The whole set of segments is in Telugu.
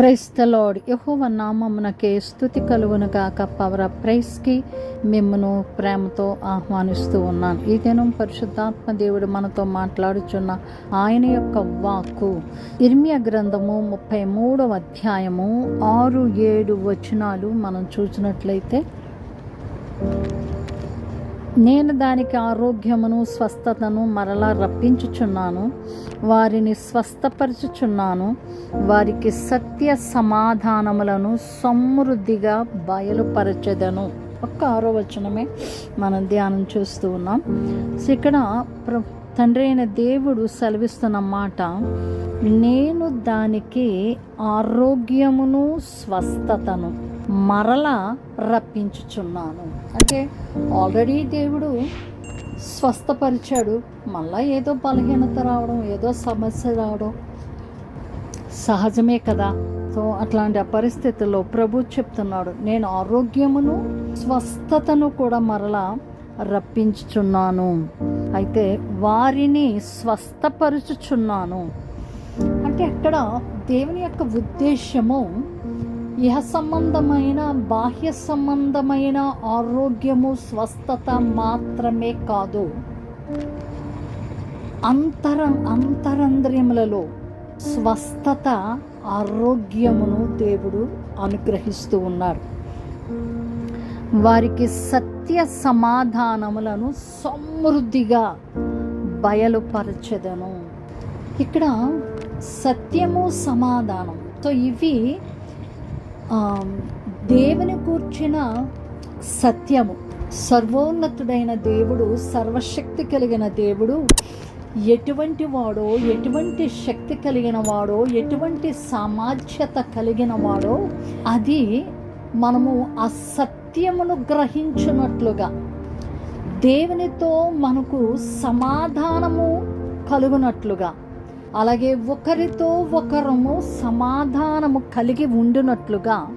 ప్రైస్ ద యహోవ నామమునకే స్థుతి కలుగును గాక. పవర్ ప్రైస్కి మిమ్మను ప్రేమతో ఆహ్వానిస్తూ ఉన్నాను. ఈ దినం పరిశుద్ధాత్మ దేవుడు మనతో మాట్లాడుచున్న ఆయన యొక్క వాక్కు ఇర్మియ గ్రంథము ముప్పై మూడవ అధ్యాయము ఆరు ఏడు వచనాలు మనం చూసినట్లయితే నేను దానికి ఆరోగ్యమును స్వస్థతను మరలా రప్పించుచున్నాను వారిని స్వస్థపరచుచున్నాను వారికి సత్య సమాధానములను సమృద్ధిగా బయలుపరచెదను. ఒక్క ఆరో వచనమే మనం ధ్యానం చేస్తూ ఉన్నాం. సో ఇక్కడ ప్ర తండ్రి అయిన దేవుడు సెలవిస్తున్న మాట నేను దానికి ఆరోగ్యమును స్వస్థతను. మరలా రప్పించుచున్నాను. అంటే ఆల్రెడీ దేవుడు స్వస్థపరిచాడు. మళ్ళా ఏదో బలహీనత రావడం ఏదో సమస్య రావడం సహజమే కదా. సో అట్లాంటి పరిస్థితుల్లో ప్రభు చెప్తున్నాడు నేను ఆరోగ్యమును స్వస్థతను కూడా మరలా రప్పించుచున్నాను. అయితే వారిని స్వస్థపరుచుచున్నాను. అంటే అక్కడ దేవుని యొక్క ఉద్దేశము ఇహ సంబంధమైన బాహ్య సంబంధమైన ఆరోగ్యము స్వస్థత మాత్రమే కాదు. అంతర అంతరంద్రియములలో స్వస్థత ఆరోగ్యమును దేవుడు అనుగ్రహిస్తూ ఉన్నాడు. వారికి సత్య సమాధానములను సమృద్ధిగా బయలుపరచెదను. ఇక్కడ సత్యము సమాధానం. సో ఇవి దేవుని కూర్చిన సత్యము సర్వోన్నతుడైన దేవుడు సర్వశక్తి కలిగిన దేవుడు ఎటువంటి వాడో ఎటువంటి శక్తి కలిగిన వాడో ఎటువంటి సామాజ్యత కలిగిన వాడో అది మనము ఆ సత్యమును గ్రహించున్నట్లుగా దేవునితో మనకు సమాధానము కలుగునట్లుగా అలాగే ఒకరితో ఒకరము సమాధానము కలిగి ఉండునట్లుగా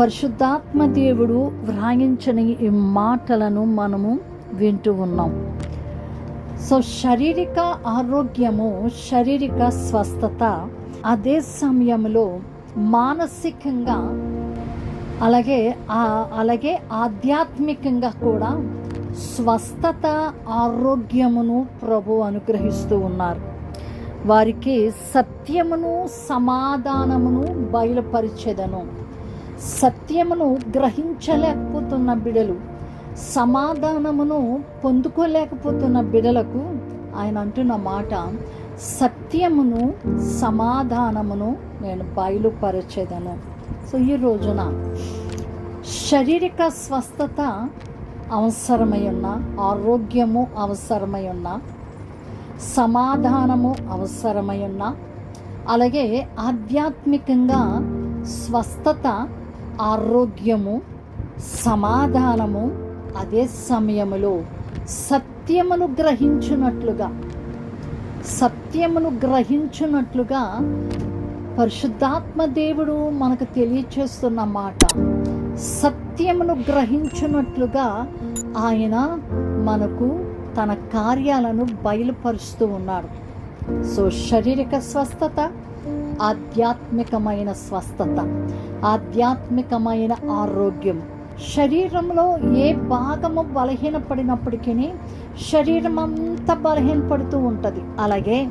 పరిశుద్ధాత్మ దేవుడు వ్రాయించిన ఈ మాటలను మనము వింటూ ఉన్నాం. సో శారీరక ఆరోగ్యము శారీరక స్వస్థత అదే సమయంలో మానసికంగా అలాగే అలాగే ఆధ్యాత్మికంగా కూడా స్వస్థత ఆరోగ్యమును ప్రభు అనుగ్రహిస్తూ ఉన్నారు. వారికి సత్యమును సమాధానమును బయలుపరిచెదను. సత్యమును గ్రహించలేకపోతున్న బిడలు సమాధానమును పొందుకోలేకపోతున్న బిడలకు ఆయన అంటున్న మాట సత్యమును సమాధానమును నేను బయలుపరచేదను. సో ఈ రోజున శారీరక స్వస్థత అవసరమై ఉన్న ఆరోగ్యము అవసరమై ఉన్న సమాధానము అవసరమై ఉన్న అలాగే ఆధ్యాత్మికంగా స్వస్థత ఆరోగ్యము సమాధానము అదే సమయములో సత్యమును గ్రహించున్నట్లుగా సత్యమును గ్రహించున్నట్లుగా పరిశుద్ధాత్మ దేవుడు మనకు తెలియచేస్తున్న మాట. సత్యమును గ్రహించున్నట్లుగా ఆయన మనకు తన కార్యాలను బయలుపరుస్తూ ఉన్నాడు. సో శారీరక స్వస్థత ఆధ్యాత్మికమైన స్వస్థత ఆధ్యాత్మికమైన ఆరోగ్యం. శరీరంలో ఏ భాగము బలహీనపడినప్పటికీ శరీరం అంతా బలహీనపడుతూ ఉంటుంది. అలాగే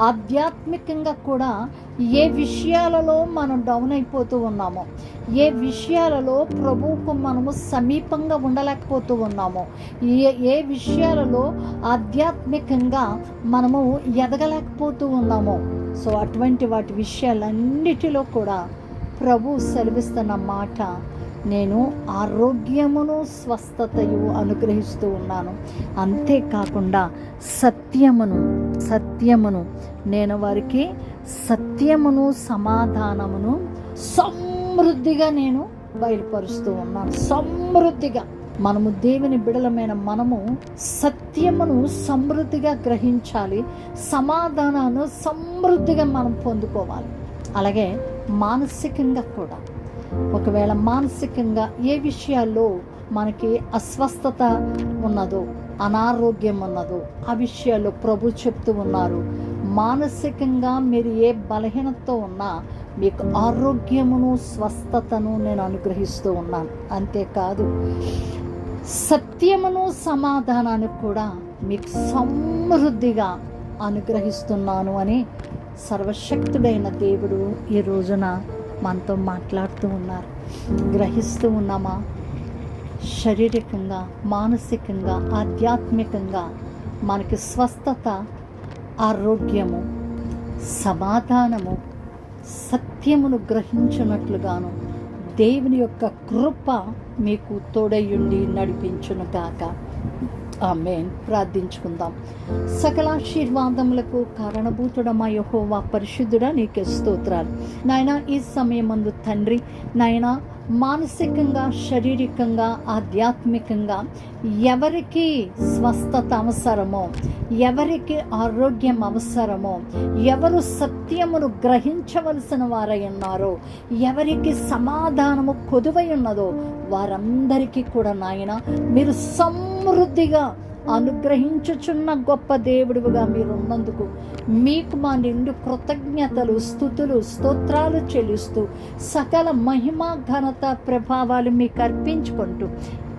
ఆధ్యాత్మికంగా కూడా ఏ విషయాలలో మనం డౌన్ అయిపోతూ ఉన్నామో ఏ విషయాలలో ప్రభువుకు మనము సమీపంగా ఉండలేకపోతూ ఉన్నామో ఏ ఏ విషయాలలో ఆధ్యాత్మికంగా మనము ఎదగలేకపోతూ ఉన్నామో. సో అటువంటి వాటి విషయాలన్నిటిలో కూడా ప్రభు సెలవిస్తున్న మాట నేను ఆరోగ్యమును స్వస్థతయు అనుగ్రహిస్తూ ఉన్నాను. అంతేకాకుండా సత్యమును సత్యమును నేను వారికి సత్యమును సమాధానమును సమృద్ధిగా నేను బయలుపరుస్తూ ఉన్నాను. సమృద్ధిగా. మనము దేవుని బిడలమైన మనము సత్యమును సమృద్ధిగా గ్రహించాలి. సమాధానాన్ని సమృద్ధిగా మనం పొందుకోవాలి. అలాగే మానసికంగా కూడా. ఒకవేళ మానసికంగా ఏ విషయాల్లో మనకి అస్వస్థత ఉన్నదో అనారోగ్యం ఉన్నదో ఆ విషయాల్లో ప్రభు చెప్తూ ఉన్నారు. మానసికంగా మీరు ఏ బలహీనతతో ఉన్నా మీకు ఆరోగ్యమును స్వస్థతను నేను అనుగ్రహిస్తూ ఉన్నాను. అంతేకాదు సత్యమును సమాధానాన్ని కూడా మీకు సమృద్ధిగా అనుగ్రహిస్తున్నాను అని సర్వశక్తుడైన దేవుడు ఈ రోజున మనతో మాట్లాడుతూ ఉన్నారు. గ్రహిస్తూ ఉన్నామా? శారీరకంగా మానసికంగా ఆధ్యాత్మికంగా మనకి స్వస్థత ఆరోగ్యము సమాధానము సత్యమును గ్రహించినట్లుగాను దేవుని యొక్క కృప మీకు తోడయుండి నడిపించును కాక ఆమెన్. ప్రార్థించుకుందాం. సకలాశీర్వాదములకు కారణభూతుడమా యహోవా పరిశుద్ధుడా నీకే స్తోత్రాలు. నాయన ఈ సమయమందు తండ్రి నాయన మానసికంగా శారీరకంగా ఆధ్యాత్మికంగా ఎవరికి స్వస్థత అవసరమో ఎవరికి ఆరోగ్యం అవసరమో ఎవరు సత్యమును గ్రహించవలసిన వారై ఉన్నారో ఎవరికి సమాధానము కొదువై ఉన్నదో వారందరికీ కూడా నాయన మీరు సమృద్ధిగా అనుగ్రహించుచున్న గొప్ప దేవుడివిగా మీరున్నందుకు మీకు మా నిండు కృతజ్ఞతలు స్థుతులు స్తోత్రాలు చెల్లిస్తూ సకల మహిమ ఘనత ప్రభావాలు మీకు అర్పించుకుంటూ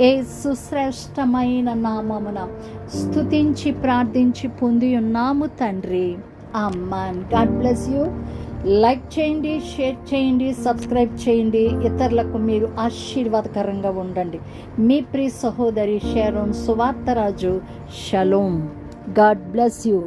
ఏ సుశ్రేష్టమైన నామమున స్థుతించి ప్రార్థించి పొంది ఉన్నాము తండ్రి. Amen God bless you like చేయండి షేర్ చేయండి సబ్స్క్రైబ్ చేయండి. ఇతరులకు మీరు ఆశీర్వాదకరంగా ఉండండి. మీ ప్రియ సహోదరి షేరోన్ సువార్తరాజు. షలోమ్ గాడ్ బ్లెస్ యూ.